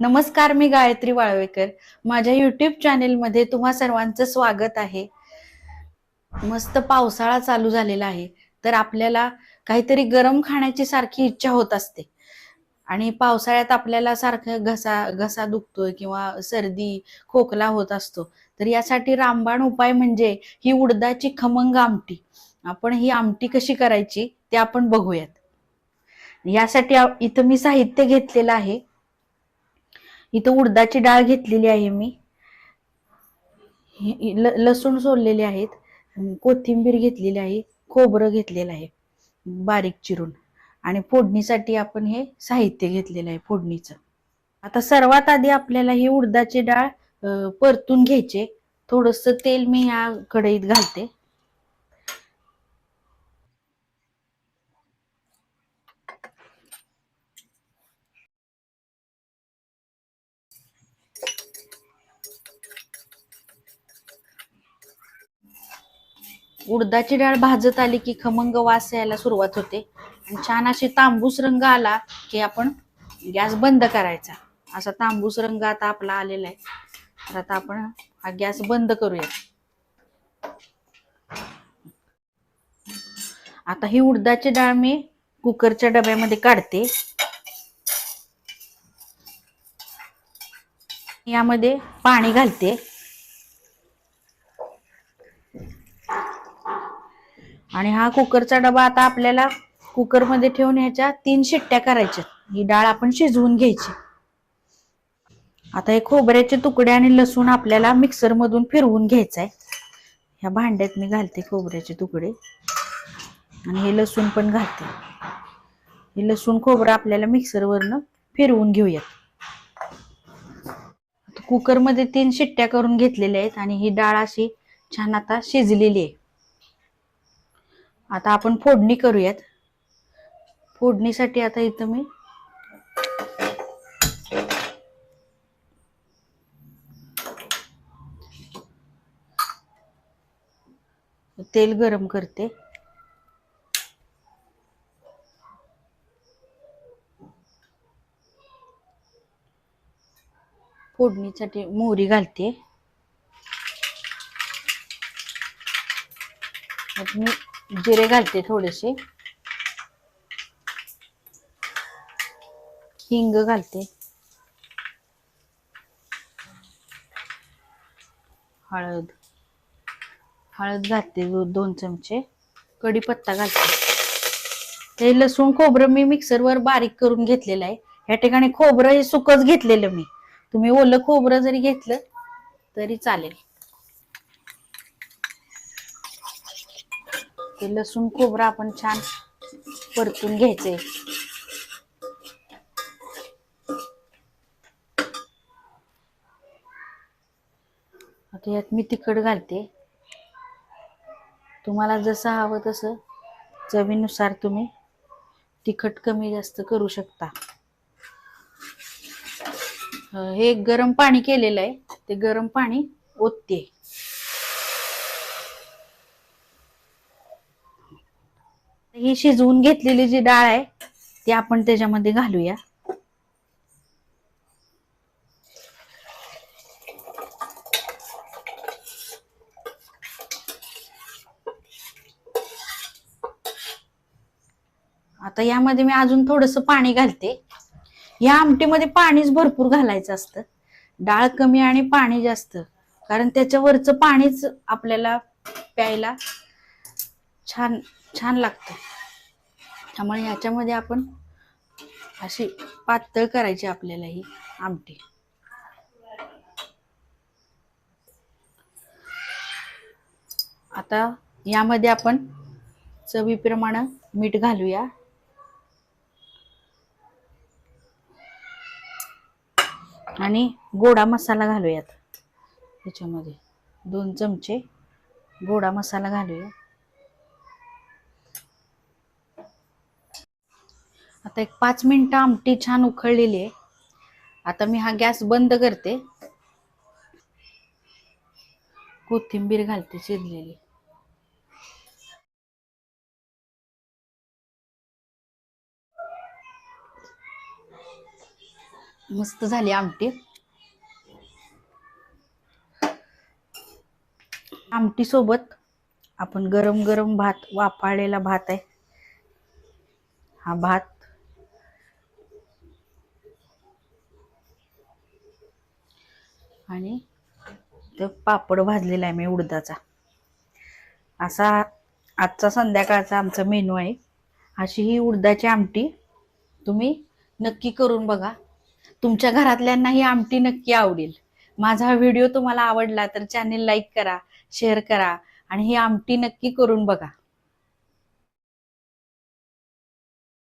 नमस्कार मी गायत्री वाळवेकर. माझ्या युट्यूब चॅनेलमध्ये तुम्हा सर्वांचं स्वागत आहे. मस्त पावसाळा चालू झालेला आहे. तर आपल्याला काहीतरी गरम खाण्याची सारखी इच्छा होत असते. आणि पावसाळ्यात आपल्याला सारखं घसा घसा दुखतोय किंवा सर्दी खोकला होत असतो. तर यासाठी रामबाण उपाय म्हणजे ही उडदाची खमंग आमटी. आपण ही आमटी कशी करायची ते आपण बघूयात. यासाठी इथं मी साहित्य घेतलेलं आहे. इथं उडदाची डाळ घेतलेली आहे मी. लसूण सोललेले आहेत. कोथिंबीर घेतलेली आहे. खोबरं घेतलेलं आहे. बारीक चिरून. आणि फोडणीसाठी आपण हे साहित्य घेतलेलं आहे फोडणीचं. आता सर्वात आधी आपल्याला ही उडदाची डाळ परतून घ्यायचे थोडस तेल मी या कढईत घालते. उडदाची डाळ भाजत आली की खमंग वास यायला सुरुवात होते. आणि छान अशी तांबूस रंग आला की आपण गॅस बंद करायचा. असा तांबूस रंग आता आपला आलेला आहे. तर आता आपण हा गॅस बंद करूया. आता ही उडदाची डाळ मी कुकरच्या डब्यामध्ये काढते. यामध्ये पाणी घालते. आणि हा कुकरचा डबा आता आपल्याला कुकरमध्ये ठेवून ह्याच्या तीन शिट्ट्या करायच्या. ही डाळ आपण शिजवून घ्यायची. आता हे खोबऱ्याचे तुकडे आणि लसूण आपल्याला मिक्सर मधून फिरवून घ्यायचं आहे ह्या भांड्यात मी घालते खोबऱ्याचे तुकडे. आणि हे लसूण पण घालते. हे लसूण खोबरं आपल्याला मिक्सरवरनं फिरवून घेऊयात. कुकरमध्ये तीन शिट्ट्या करून घेतलेल्या आहेत आणि ही डाळ अशी छान आता शिजलेली आहे. आता आपण फोडणी करूयात. फोडणीसाठी आता इथं मी तेल गरम करते. फोडणीसाठी मोहरी घालते. मी जिरे घालते थोडेसे. हिंग घालते. हळद. हळद घालते दोन चमचे. कढीपत्ता घालते. हे लसूण खोबरं मी मिक्सरवर बारीक करून घेतलेलं आहे. या ठिकाणी खोबरं हे सुकच घेतलेलं मी. तुम्ही ओलं खोबरं जरी घेतलं तरी चालेल. ते लसूण खोबरं आपण छान परतून घ्यायचे आता यात मी तिखट घालते. तुम्हाला जसं हवं तसं चवीनुसार तुम्ही तिखट कमी जास्त करू शकता. हे गरम पाणी केलेलं आहे. ते गरम पाणी ओतते. ही शिजवून घेतलेली जी डाळ आहे ती आपण त्याच्यामध्ये घालूया. आता यामध्ये मी अजून थोडस पाणी घालते. या आमटीमध्ये पाणीच भरपूर घालायचं असतं. डाळ कमी आणि पाणी जास्त कारण त्याच्यावरचं पाणीच आपल्याला प्यायला छान छान लागतं. त्यामुळे ह्याच्यामध्ये आपण अशी पातळ करायची आपल्याला ही आमटी. आता यामध्ये आपण चवीप्रमाणे मीठ घालूया. आणि गोडा मसाला घालूयात. त्याच्यामध्ये दोन चमचे गोडा मसाला घालूया. आता एक पाच मिनटं आमटी छान उखळलेली आहे. आता मी हा गॅस बंद करते. कोथिंबीर घालते चिरलेली मस्त झाली आमटी. आमटी सोबत आपण गरम गरम भात वाफाळलेला भात आहे. हा भात आणि तो पापड भाजलेला आहे मी उडदाचा. असा आजचा संध्याकाळचा आमचा मेनू आहे. अशी ही उडदाची आमटी तुम्ही नक्की करून बघा. तुमच्या घरातल्यांना ही आमटी नक्की आवडेल. माझा हा व्हिडिओ तुम्हाला आवडला तर चॅनेल लाईक करा शेअर करा आणि ही आमटी नक्की करून बघा.